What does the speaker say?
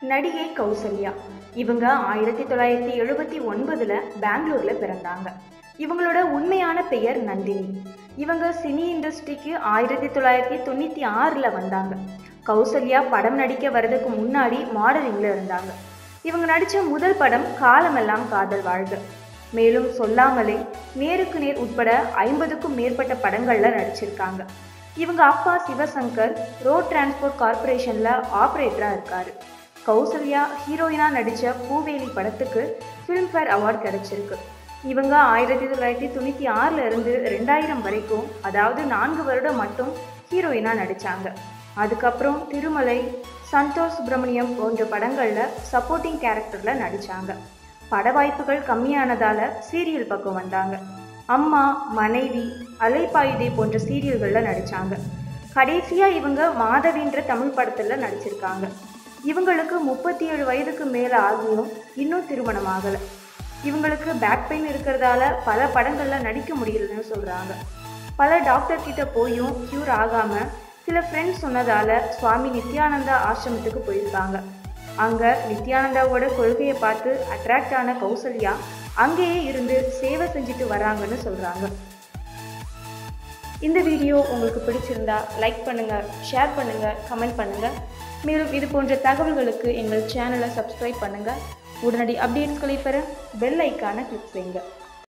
நடிகை கௌசல்யா. இவங்க ஆயிரத்தி தொள்ளாயிரத்தி எழுபத்தி ஒன்பதுல பெங்களூர்ல பிறந்தாங்க. இவங்களோட உண்மையான பெயர் நந்தினி. இவங்க சினி இண்டஸ்ட்ரிக்கு ஆயிரத்தி தொள்ளாயிரத்தி தொண்ணூற்றி ஆறில் வந்தாங்க. கௌசல்யா படம் நடிக்க வர்றதுக்கு முன்னாடி மாடலிங்கில் இருந்தாங்க. இவங்க நடித்த முதல் படம் காலமெல்லாம் காதல் வாழ்க. மேலும் சொல்லாமலே நேருக்கு நேர் உட்பட ஐம்பதுக்கும் மேற்பட்ட படங்களில் நடிச்சிருக்காங்க. இவங்க அப்பா சிவசங்கர் ரோட் டிரான்ஸ்போர்ட் கார்ப்பரேஷனில் ஆப்ரேட்டராக இருக்கார். கௌசல்யா ஹீரோயினாக நடித்த பூவேலி படத்துக்கு ஃபிலிம்ஃபேர் அவார்ட் கிடச்சிருக்கு. இவங்க ஆயிரத்தி தொள்ளாயிரத்தி தொண்ணூற்றி ஆறில் இருந்து ரெண்டாயிரம் வரைக்கும் அதாவது நான்கு வருடம் மட்டும் ஹீரோயினாக நடித்தாங்க அதுக்கப்புறம் திருமலை சந்தோஷ் சுப்பிரமணியம் போன்ற படங்களில் சப்போர்ட்டிங் கேரக்டரில் நடித்தாங்க பட வாய்ப்புகள் கம்மியானதால் சீரியல் பக்கம் வந்தாங்க. அம்மா மனைவி அலைப்பாயுதே போன்ற சீரியல்களில் நடித்தாங்க கடைசியாக இவங்க மாதவின்ற தமிழ் படத்தில் நடிச்சிருக்காங்க. இவங்களுக்கு முப்பத்தி ஏழு வயதுக்கு மேலே ஆகியும் இன்னும் திருமணம் ஆகலை. இவங்களுக்கு பேக் பெயின் இருக்கிறதால பல படங்களில் நடிக்க முடியலன்னு சொல்கிறாங்க பல டாக்டர் கிட்ட போயும் க்யூர் ஆகாமல் சில ஃப்ரெண்ட்ஸ் சொன்னதால் சுவாமி நித்யானந்தா ஆசிரமத்துக்கு போயிருக்காங்க. அங்கே நித்யானந்தாவோட கொள்கையை பார்த்து அட்ராக்ட் ஆன கௌசல்யா அங்கேயே இருந்து சேவை செஞ்சுட்டு வராங்கன்னு சொல்கிறாங்க இந்த வீடியோ உங்களுக்கு பிடிச்சிருந்தா லைக் பண்ணுங்கள் ஷேர் பண்ணுங்கள் கமெண்ட் பண்ணுங்கள் மேலும் இது போன்ற தகவல்களுக்கு எங்கள் சேனலை சப்ஸ்கிரைப் பண்ணுங்கள் உடனடி அப்டேட்ஸ்களை பெற பெல் ஐக்கானை கிளிக் செய்யுங்கள்